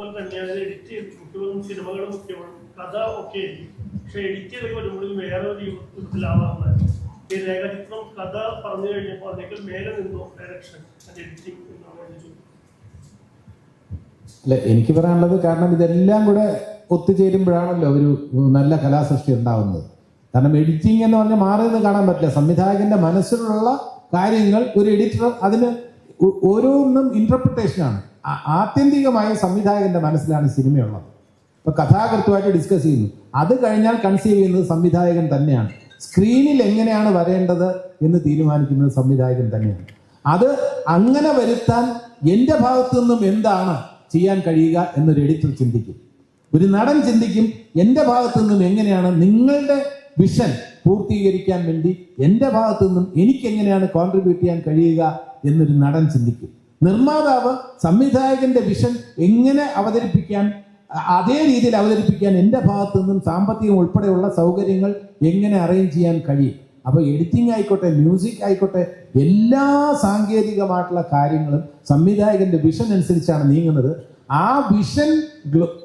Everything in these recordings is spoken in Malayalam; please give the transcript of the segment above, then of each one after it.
അതുപോലെ തന്നെയാണ് എഡിറ്റ് ചെയ്ത് മിക്കവാറും സിനിമകളും മുഖ്യമാണ് കഥ ഒക്കെ പക്ഷെ എഡിറ്റ് ചെയ്തൊക്കെ വരുമ്പോഴും വേറെ ഒരു രൂപത്തിലാവാറുണ്ടായിരുന്നു ഈ രേഖാചിത്രം കഥ പറഞ്ഞു കഴിഞ്ഞപ്പോൾ അതിനേക്കാൾ മേലെ നിന്നോ ഡയറക്ഷൻ എഡിറ്റിംഗ് അല്ല എനിക്ക് പറയാനുള്ളത് കാരണം ഇതെല്ലാം കൂടെ ഒത്തുചേരുമ്പോഴാണല്ലോ ഒരു നല്ല കലാസൃഷ്ടി ഉണ്ടാവുന്നത്. കാരണം എഡിറ്റിംഗ് എന്ന് പറഞ്ഞാൽ മാറി കാണാൻ പറ്റില്ല. സംവിധായകന്റെ മനസ്സിലുള്ള കാര്യങ്ങൾ ഒരു എഡിറ്റർ അതിന് ഓരോന്നും ഇന്റർപ്രിട്ടേഷനാണ് ആത്യന്തികമായി സംവിധായകന്റെ മനസ്സിലാണ് സിനിമയുള്ളത്. ഇപ്പൊ കഥാകൃത്തുമായിട്ട് ഡിസ്കസ് ചെയ്യുന്നു. അത് കഴിഞ്ഞാൽ കൺസീവ് ചെയ്യുന്നത് സംവിധായകൻ തന്നെയാണ്. സ്ക്രീനിൽ എങ്ങനെയാണ് വരേണ്ടത് എന്ന് തീരുമാനിക്കുന്നത് സംവിധായകൻ തന്നെയാണ്. അത് അങ്ങനെ വരുത്താൻ എന്റെ ഭാഗത്തു നിന്നും എന്താണ് ചെയ്യാൻ കഴിയുക എന്നൊരു എഡിറ്റർ ചിന്തിക്കും. ഒരു നടൻ ചിന്തിക്കും എന്റെ ഭാഗത്തു നിന്നും എങ്ങനെയാണ് നിങ്ങളുടെ വിഷൻ പൂർത്തീകരിക്കാൻ വേണ്ടി എന്റെ ഭാഗത്തു നിന്നും എനിക്ക് എങ്ങനെയാണ് കോൺട്രിബ്യൂട്ട് ചെയ്യാൻ കഴിയുക എന്നൊരു നടൻ ചിന്തിക്കും. നിർമ്മാതാവ് സംവിധായകന്റെ വിഷൻ എങ്ങനെ അവതരിപ്പിക്കാൻ അതേ രീതിയിൽ അവതരിപ്പിക്കാൻ എന്റെ ഭാഗത്തു നിന്നും സാമ്പത്തികം ഉൾപ്പെടെയുള്ള സൗകര്യങ്ങൾ എങ്ങനെ അറേഞ്ച് ചെയ്യാൻ കഴിയും? അപ്പോൾ എഡിറ്റിംഗ് ആയിക്കോട്ടെ മ്യൂസിക് ആയിക്കോട്ടെ എല്ലാ സാങ്കേതികമായിട്ടുള്ള കാര്യങ്ങളും സംവിധായകന്റെ വിഷൻ അനുസരിച്ചാണ് നീങ്ങുന്നത്. ആ വിഷൻ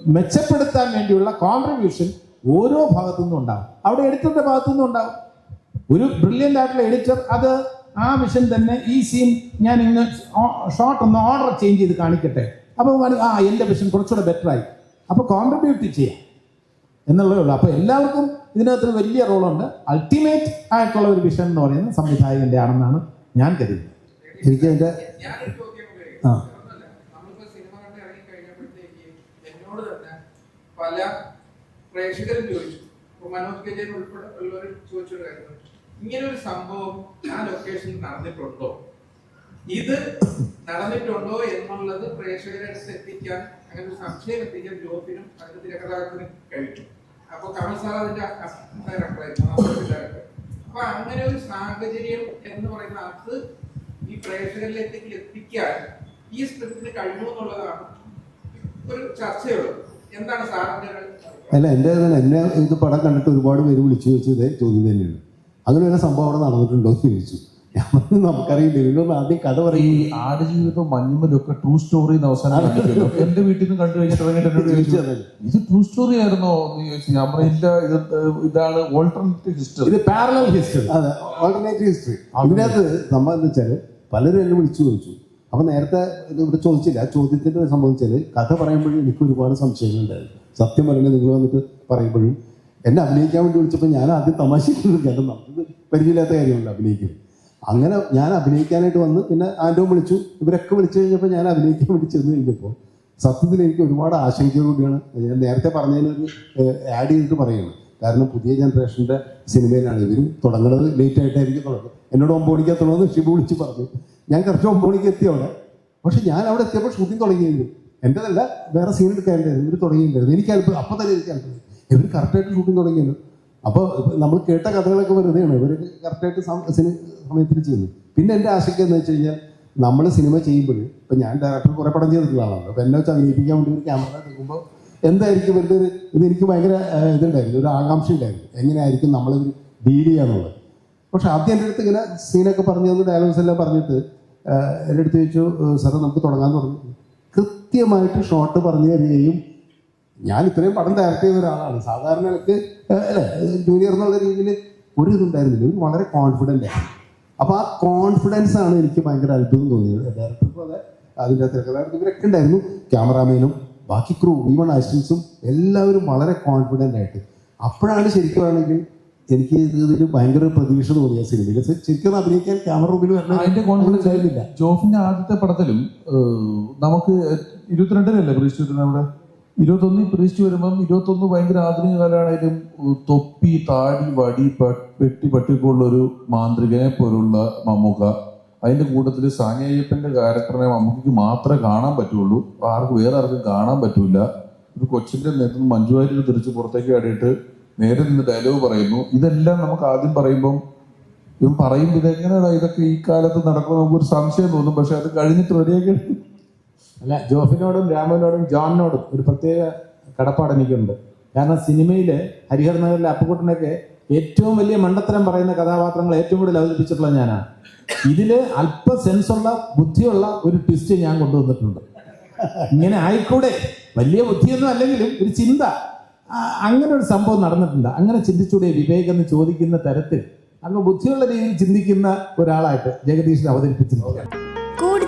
മെച്ചപ്പെടുത്താൻ വേണ്ടിയുള്ള കോൺട്രിബ്യൂഷൻ ഓരോ ഭാഗത്തു നിന്നും ഉണ്ടാകും അവിടെ എഡിറ്ററുടെ ഭാഗത്തു നിന്നും ഉണ്ടാകും ഒരു ബ്രില്യന്റ് ആയിട്ടുള്ള എഡിറ്റർ അത് ആ വിഷൻ തന്നെ ഈ സീൻ ഞാൻ ഇന്ന് ഷോട്ട് ഒന്ന് ഓർഡർ ചേഞ്ച് ചെയ്ത് കാണിക്കട്ടെ? അപ്പോൾ ആ എന്റെ വിഷൻ കുറച്ചുകൂടെ ബെറ്ററായി അപ്പോൾ കോൺട്രിബ്യൂട്ട് ചെയ്യാം. എന്നുള്ളതേ ഉള്ളൂ. അപ്പോൾ എല്ലാവർക്കും ഇതിനകത്ത് വലിയ റോളുണ്ട് അൾട്ടിമേറ്റ് ആയിട്ടുള്ള ഒരു വിഷൻ എന്ന് പറയുന്നത് സംവിധായകന്റെ ആണെന്നാണ് ഞാൻ കരുതുന്നത്. എനിക്ക് എന്റെ ആ. പല പ്രേക്ഷകരും ചോദിച്ചു. മനോജ് കജയൻ ഉൾപ്പെടെ ഉള്ളവർ ചോദിച്ചൊരു ഇങ്ങനെ ഒരു സംഭവം ആ ലൊക്കേഷൻ നടന്നിട്ടുണ്ടോ? ഇത് നടന്നിട്ടുണ്ടോ എന്നുള്ളത് പ്രേക്ഷകരെ എത്തിക്കാൻ അങ്ങനെ ഒരു സംശയം എത്തിക്കാൻ ജോബിനും അതിന്റെ തിരക്കഥാകൃത്തിനും കഴിഞ്ഞു. അപ്പൊ കമൽ സാർ അതിന്റെ അപ്പൊ അങ്ങനെ ഒരു സാഹചര്യം എന്ന് പറയുന്ന അത് ഈ പ്രേക്ഷകരിലേക്ക് എത്തിക്കാൻ ഈ സ്ക്രിപ്റ്റിന് കഴിഞ്ഞു എന്നുള്ളതാണ് ഒരു ചർച്ചയുള്ളത് എന്താണ് സാറിന്റെ അല്ല എന്റെ എന്നെ ഇത് പടം കണ്ടിട്ട് ഒരുപാട് പേര് വിളിച്ചു വെച്ചത് ചോദ്യം തന്നെയാണ്. അങ്ങനെ ഒരു സംഭവം അവിടെ നടന്നിട്ടുണ്ടോ എന്ന് ചോദിച്ചു. ഞാൻ പറഞ്ഞു, നമുക്കറിയില്ല ആദ്യം കഥ ഈ പറയും ആടുജീവിതം മഞ്ഞുമലൊക്കെ ട്രൂ സ്റ്റോറി അവസാനം കണ്ടിട്ടുണ്ടോ? എന്റെ വീട്ടിൽ നിന്ന് കണ്ടു കഴിഞ്ഞിട്ട് ഇറങ്ങിയിട്ട് എന്നോട് ചോദിച്ചു ഇത് ട്രൂ സ്റ്റോറി ആയിരുന്നോ എന്ന് ചോദിച്ചു. ഞാൻ പറഞ്ഞു ഇല്ല ഇത് ഇതാണ് ഓൾട്ടർനേറ്റീവ് ഹിസ്റ്ററി ഇത് പാരലൽ ഹിസ്റ്ററി അതെ. ഓൾട്ടർനേറ്റീവ് ഹിസ്റ്ററി അതിനകത്ത് സംഭവം എന്താ വെച്ചാൽ പലരും എന്നെ വിളിച്ചു ചോദിച്ചു. അപ്പൊ നേരത്തെ ഇത് ഇവിടെ ചോദിച്ചില്ല. ആ ചോദ്യത്തിന്റെ സംബന്ധിച്ചാൽ കഥ പറയുമ്പോഴും എനിക്ക് ഒരുപാട് സംശയങ്ങളുണ്ടായിരുന്നു. സത്യം പറഞ്ഞ നിങ്ങൾ വന്നിട്ട് പറയുമ്പോഴും എന്നെ അഭിനയിക്കാൻ വേണ്ടി വിളിച്ചപ്പോൾ ഞാൻ ആദ്യം തമാശയ്ക്ക് കാരണം നമുക്ക് പരിചയമില്ലാത്ത കാര്യമല്ല അഭിനയിക്കും അങ്ങനെ ഞാൻ അഭിനയിക്കാനായിട്ട് വന്ന് പിന്നെ ആൻഡോ വിളിച്ചു. ഇവരൊക്കെ വിളിച്ചു കഴിഞ്ഞപ്പോൾ ഞാൻ അഭിനയിക്കാൻ വേണ്ടി ചെന്ന് കഴിഞ്ഞപ്പോൾ സത്യത്തിൽ എനിക്ക് ഒരുപാട് ആശങ്കയോടുകൂടിയാണ് ഞാൻ നേരത്തെ പറഞ്ഞതിനൊരു ആഡ് ചെയ്തിട്ട് പറയുന്നത് കാരണം പുതിയ ജനറേഷന്റെ സിനിമയിലാണ് ഇവർ തുടങ്ങുന്നത് ലേറ്റ് ആയിട്ടായിരിക്കും തുടങ്ങുന്നത്. എന്നോട് ഒമ്പത് മണിക്ക് എത്തണമെന്ന് ഷിബു വിളിച്ച് പറഞ്ഞു. ഞാൻ കുറച്ച് ഒമ്പത് മണിക്ക് എത്തി അവിടെ. പക്ഷെ ഞാൻ അവിടെ എത്തിയപ്പോൾ ഷൂട്ടിംഗ് തുടങ്ങിയിരുന്നു. എന്റെതല്ല വേറെ സീൻ എടുക്കാനുണ്ടായിരുന്നു ഇവർ തുടങ്ങിയിട്ടുണ്ടായിരുന്നു. എനിക്ക് അല്പം അപ്പം തന്നെ എനിക്ക് അല്പം ഇവർ കറക്റ്റായിട്ട് ഷൂട്ടിംഗ് തുടങ്ങിയത്. അപ്പോൾ നമ്മൾ കേട്ട കഥകളൊക്കെ വെറുതെയാണ്. ഇവർ കറക്റ്റായിട്ട് സമയത്തിൽ ചെയ്യുന്നു പിന്നെ എന്റെ ആശങ്ക എന്ന് വെച്ച് കഴിഞ്ഞാൽ നമ്മൾ സിനിമ ചെയ്യുമ്പോൾ ഇപ്പം ഞാൻ ഡയറക്ടർ കുറേ പടം ചെയ്തിട്ടുള്ള ആളാണ്. അപ്പോൾ എന്നെ വെച്ച് അഭിനയിപ്പിക്കാൻ വേണ്ടി ഒരു ക്യാമറ എടുക്കുമ്പോൾ എന്തായിരിക്കും ഇവരുടെ ഒരു ഇത് എനിക്ക് ഭയങ്കര ഇതുണ്ടായിരുന്നു. ഒരു ആകാംക്ഷ ഉണ്ടായിരുന്നു. എങ്ങനെയായിരിക്കും നമ്മളിത് ഡീൽ ചെയ്യാന്നുള്ളത്. പക്ഷെ ആദ്യം എന്റെ അടുത്ത് ഇങ്ങനെ സീനൊക്കെ പറഞ്ഞു തന്നു ഡയലോഗ്സ് എല്ലാം പറഞ്ഞിട്ട് എന്റെ അടുത്ത് ചോദിച്ചു സാറേ നമുക്ക് തുടങ്ങാൻ തുടങ്ങി. കൃത്യമായിട്ട് ഷോട്ട് പറഞ്ഞു തരികയും ഞാൻ ഇത്രയും പടം ഡയറക്റ്റ് ചെയ്ത ഒരാളാണ്. സാധാരണ എനിക്ക് അല്ലേ ജൂനിയർ എന്നുള്ള രീതിയിൽ ഒരു ഇതുണ്ടായിരുന്നില്ല. ഒരു വളരെ കോൺഫിഡന്റ് ആയിരുന്നു അപ്പോൾ ആ കോൺഫിഡൻസ് ആണ് എനിക്ക് ഭയങ്കര അത്ഭുതം തോന്നിയത്. ഡയറക്ടർ അതെ അതിന്റെ തിരക്കഥാകൃത്ത് ഇവരൊക്കെ ഉണ്ടായിരുന്നു. ക്യാമറാമാനും ബാക്കി ക്രൂ ഈവൺ അസിസ്റ്റൻസും എല്ലാവരും വളരെ കോൺഫിഡന്റ് ആയിട്ട്. അപ്പോഴാണ് ശരിക്കും ആണെങ്കിൽ എനിക്ക് ഇതിൽ ഭയങ്കര പ്രതീക്ഷ തോന്നിയ സിനിമയിൽ ശരിക്കും അഭിനയിക്കാൻ ക്യാമറ റൂമിൽ വരണം അതിന്റെ കോൺഫിഡൻസ് ആയിരുന്നില്ല ജോഫിന്റെ ആദ്യത്തെ പടത്തിലും നമുക്ക് ഇരുപത്തിരണ്ടിലല്ലേ പ്രതീക്ഷിച്ചിട്ടുണ്ട് നമ്മുടെ ഇരുപത്തൊന്നിൽ പ്രീസ്റ്റ് വരുമ്പം ഇരുപത്തൊന്ന് ഭയങ്കര ആധുനിക കാലമാണെങ്കിലും ഏഹ്, തൊപ്പി താടി വടി പെട്ടി പട്ടിക്കുള്ള ഒരു മാന്ത്രികനെ പോലുള്ള മമ്മൂക്ക. അതിന്റെ കൂട്ടത്തിൽ സാനിയയ്യപ്പന്റെ ക്യാരക്ടറിനെ മമ്മൂക്ക് മാത്രമേ കാണാൻ പറ്റുള്ളൂ. ആർക്കും വേറെ ആർക്കും കാണാൻ പറ്റൂല. ഒരു കൊച്ചിന്റെ നേതൃത്വം മഞ്ജുവാര്യർ തിരിച്ച് പുറത്തേക്ക് ആടിയിട്ട് നേരെ നിന്ന് ഡയലോഗ് പറയുന്നു. ഇതെല്ലാം നമുക്ക് ആദ്യം പറയുമ്പം ഇവൻ പറയുമ്പോൾ ഇതെങ്ങനെയാണ് ഇതൊക്കെ ഈ കാലത്ത് നടക്കുമ്പോൾ നമുക്കൊരു സംശയം തോന്നും. പക്ഷെ അത് കഴിഞ്ഞിട്ട് റെഡിയാക്കി അല്ല ജോഫിനോടും രാമനോടും ജോണിനോടും ഒരു പ്രത്യേക കടപ്പാട് എനിക്കുണ്ട്. കാരണം സിനിമയിൽ ഹരിഹർ നഗറിലെ അപ്പുക്കുട്ടനൊക്കെ ഏറ്റവും വലിയ മണ്ടത്തരം പറയുന്ന കഥാപാത്രങ്ങൾ ഏറ്റവും കൂടുതൽ അവതരിപ്പിച്ചിട്ടുള്ള ഞാനാണ് ഇതിൽ അല്പ സെൻസുള്ള ബുദ്ധിയുള്ള ഒരു ട്വിസ്റ്റ് ഞാൻ കൊണ്ടുവന്നിട്ടുണ്ട്. ഇങ്ങനെ ആയിക്കൂടെ? വലിയ ബുദ്ധിയൊന്നും അല്ലെങ്കിലും ഒരു ചിന്ത. അങ്ങനെ ഒരു സംഭവം നടന്നിട്ടുണ്ട്. അങ്ങനെ ചിന്തിച്ചൂടെ വിവേക് എന്ന് ചോദിക്കുന്ന തരത്തിൽ. അങ്ങ് ബുദ്ധിയുള്ള രീതിയിൽ ചിന്തിക്കുന്ന ഒരാളായിട്ട് ജഗദീഷിനെ അവതരിപ്പിച്ചിട്ടുണ്ട്